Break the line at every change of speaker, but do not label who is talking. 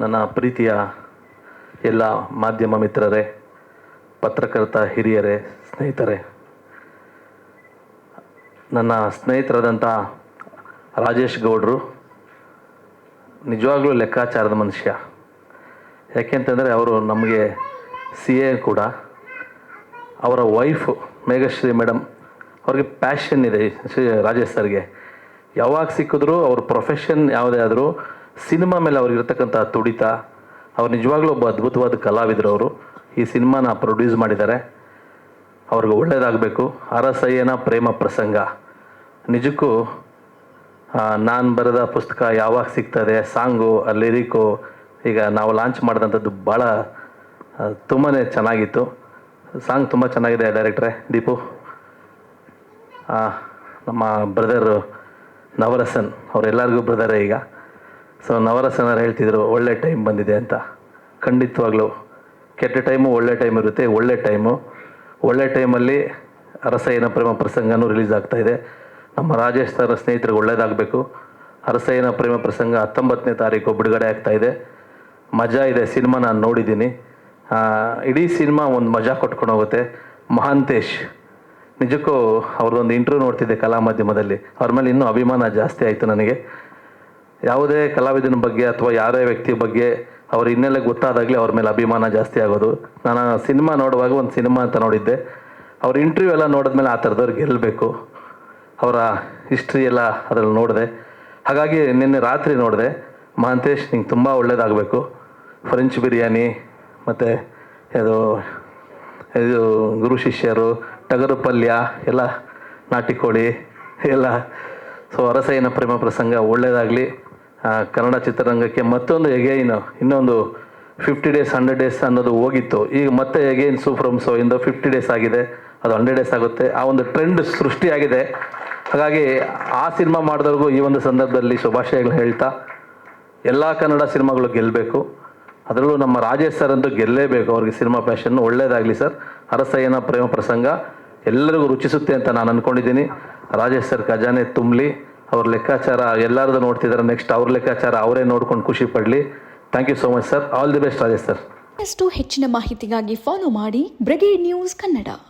ನನ್ನ ಪ್ರೀತಿಯ ಎಲ್ಲ ಮಾಧ್ಯಮ ಮಿತ್ರರೇ, ಪತ್ರಕರ್ತ ಹಿರಿಯರೇ, ಸ್ನೇಹಿತರೇ. ನನ್ನ ಸ್ನೇಹಿತರಾದಂಥ ರಾಜೇಶ್ ಗೌಡ್ರು ನಿಜವಾಗ್ಲೂ ಲೆಕ್ಕಾಚಾರದ ಮನುಷ್ಯ. ಯಾಕೆಂತಂದರೆ ಅವರು ನಮಗೆ ಸಿ ಎ ಕೂಡ. ಅವರ ವೈಫು ಮೇಘಶ್ರೀ ಮೇಡಮ್ ಅವ್ರಿಗೆ ಪ್ಯಾಷನ್ ಇದೆ ಶ್ರೀ ರಾಜೇಶ್ ಸರ್ಗೆ. ಯಾವಾಗ ಸಿಕ್ಕಿದ್ರು ಅವ್ರ ಪ್ರೊಫೆಷನ್ ಯಾವುದೇ ಆದರೂ ಸಿನಿಮಾ ಮೇಲೆ ಅವ್ರಿಗಿರ್ತಕ್ಕಂಥ ತುಡಿತ, ಅವ್ರು ನಿಜವಾಗ್ಲೂ ಒಬ್ಬ ಅದ್ಭುತವಾದ ಕಲಾವಿದರು ಅವರು. ಈ ಸಿನಿಮಾನ ಪ್ರೊಡ್ಯೂಸ್ ಮಾಡಿದ್ದಾರೆ. ಅವ್ರಿಗೆ ಒಳ್ಳೇದಾಗಬೇಕು. ಅರಸಯ್ಯನ ಪ್ರೇಮ ಪ್ರಸಂಗ. ನಿಜಕ್ಕೂ ನಾನು ಬರೆದ ಪುಸ್ತಕ ಯಾವಾಗ ಸಿಗ್ತದೆ, ಸಾಂಗು ಲಿರಿಕು, ಈಗ ನಾವು ಲಾಂಚ್ ಮಾಡಿದಂಥದ್ದು ಭಾಳ ತುಂಬಾ ಚೆನ್ನಾಗಿತ್ತು. ಸಾಂಗ್ ತುಂಬ ಚೆನ್ನಾಗಿದೆ ಡೈರೆಕ್ಟ್ರೆ. ದೀಪು. ನಮ್ಮ ಬ್ರದರು ನವರಸನ್, ಅವರೆಲ್ಲರಿಗೂ ಬ್ರದರೇ ಈಗ. ಸೊ ನವರಸನರು ಹೇಳ್ತಿದ್ರು, ಒಳ್ಳೆ ಟೈಮ್ ಬಂದಿದೆ ಅಂತ. ಖಂಡಿತವಾಗ್ಲೂ, ಕೆಟ್ಟ ಟೈಮು ಒಳ್ಳೆ ಟೈಮ್ ಇರುತ್ತೆ, ಒಳ್ಳೆ ಟೈಮು ಒಳ್ಳೆ ಟೈಮಲ್ಲಿ ಅರಸಯ್ಯನ ಪ್ರೇಮ ಪ್ರಸಂಗನೂ ರಿಲೀಸ್ ಆಗ್ತಾ ಇದೆ. ನಮ್ಮ ರಾಜೇಶ್ ಸರ್ ಸ್ನೇಹಿತರಿಗೆ ಒಳ್ಳೇದಾಗಬೇಕು. ಅರಸಯ್ಯನ ಪ್ರೇಮ ಪ್ರಸಂಗ ಹತ್ತೊಂಬತ್ತನೇ ತಾರೀಕು ಬಿಡುಗಡೆ ಆಗ್ತಾ ಇದೆ. ಮಜಾ ಇದೆ, ಸಿನಿಮಾ ನಾನು ನೋಡಿದ್ದೀನಿ. ಇಡೀ ಸಿನಿಮಾ ಒಂದು ಮಜಾ ಕೊಟ್ಕೊಂಡು ಹೋಗುತ್ತೆ. ಮಹಾಂತೇಶ್, ನಿಜಕ್ಕೂ ಅವ್ರದ್ದೊಂದು ಇಂಟರ್ವ್ಯೂ ನೋಡ್ತಿದ್ದೆ ಕಲಾ ಮಾಧ್ಯಮದಲ್ಲಿ. ಅವ್ರ ಮೇಲೆ ಇನ್ನೂ ಅಭಿಮಾನ ಜಾಸ್ತಿ ಆಯಿತು ನನಗೆ. ಯಾವುದೇ ಕಲಾವಿದನ ಬಗ್ಗೆ ಅಥವಾ ಯಾರೇ ವ್ಯಕ್ತಿ ಬಗ್ಗೆ ಅವ್ರ ಹಿನ್ನೆಲೆ ಗೊತ್ತಾದಾಗಲೇ ಅವ್ರ ಮೇಲೆ ಅಭಿಮಾನ ಜಾಸ್ತಿ ಆಗೋದು. ನಾನು ಸಿನಿಮಾ ನೋಡುವಾಗ ಒಂದು ಸಿನಿಮಾ ಅಂತ ನೋಡಿದ್ದೆ. ಅವ್ರ ಇಂಟರ್ವ್ಯೂ ಎಲ್ಲ ನೋಡಿದ್ಮೇಲೆ ಆ ಥರದವ್ರು ಗೆಲ್ಲಬೇಕು ಅವರ ಹಿಸ್ಟ್ರಿ ಎಲ್ಲ ಅದರಲ್ಲಿ ನೋಡಿದೆ. ಹಾಗಾಗಿ ನಿನ್ನೆ ರಾತ್ರಿ ನೋಡಿದೆ. ಮಹಾಂತೇಶ್, ನಿಂಗೆ ತುಂಬ ಒಳ್ಳೇದಾಗಬೇಕು. ಫ್ರೆಂಚ್ ಬಿರಿಯಾನಿ, ಮತ್ತು ಇದು ಇದು ಗುರು ಶಿಷ್ಯರು, ಟಗರು ಪಲ್ಯ, ಎಲ್ಲ ನಾಟಿ ಕೋಳಿ, ಎಲ್ಲ. ಸೊ ಅರಸಯ್ಯನ ಪ್ರೇಮ ಪ್ರಸಂಗ ಒಳ್ಳೆಯದಾಗಲಿ ಕನ್ನಡ ಚಿತ್ರರಂಗಕ್ಕೆ ಮತ್ತೊಂದು ಎಗೈನ್ ಇನ್ನೊಂದು ಫಿಫ್ಟಿ ಡೇಸ್ ಹಂಡ್ರೆಡ್ ಡೇಸ್ ಅನ್ನೋದು ಹೋಗಿತ್ತು. ಈಗ ಮತ್ತೆ ಎಗೈನ್ ಸೂ ಫ್ರಮ್ ಸೊ ಇಂದ ಫಿಫ್ಟಿ ಡೇಸ್ ಆಗಿದೆ. ಅದು ಹಂಡ್ರೆಡ್ ಡೇಸ್ ಆಗುತ್ತೆ. ಆ ಒಂದು ಟ್ರೆಂಡ್ ಸೃಷ್ಟಿಯಾಗಿದೆ. ಹಾಗಾಗಿ ಆ ಸಿನಿಮಾ ಮಾಡಿದವ್ರಿಗೂ ಈ ಒಂದು ಸಂದರ್ಭದಲ್ಲಿ ಶುಭಾಶಯಗಳು ಹೇಳ್ತಾ, ಎಲ್ಲ ಕನ್ನಡ ಸಿನಿಮಾಗಳು ಗೆಲ್ಲಬೇಕು ಅದರಲ್ಲೂ ನಮ್ಮ ರಾಜೇಶ್ ಸರ್ ಅಂತೂ ಗೆಲ್ಲೇಬೇಕು. ಅವ್ರಿಗೆ ಸಿನಿಮಾ ಫ್ಯಾಷನ್ ಒಳ್ಳೇದಾಗಲಿ ಸರ್ ಅರಸಯ್ಯನ ಪ್ರೇಮ ಪ್ರಸಂಗ ಎಲ್ಲರಿಗೂ ರುಚಿಸುತ್ತೆ ಅಂತ ನಾನು ಅಂದ್ಕೊಂಡಿದ್ದೀನಿ ರಾಜೇಶ್ ಸರ್ ಖಜಾನೆ ತುಂಬಲಿ. ಅವ್ರ ಲೆಕ್ಕಾಚಾರ ಎಲ್ಲರದು ನೋಡ್ತಿದ್ದಾರೆ ನೆಕ್ಸ್ಟ್ ಅವ್ರ ಲೆಕ್ಕಾಚಾರ ಅವರೇ ನೋಡ್ಕೊಂಡು ಖುಷಿ ಪಡಲಿ. Thank you so much sir all the best Rajesh sir
ಇನ್ನಷ್ಟು ಹೆಚ್ಚಿನ ಮಾಹಿತಿಗಾಗಿ ಫಾಲೋ ಮಾಡಿ ಬ್ರಿಗೇಡ್ ನ್ಯೂಸ್ ಕನ್ನಡ.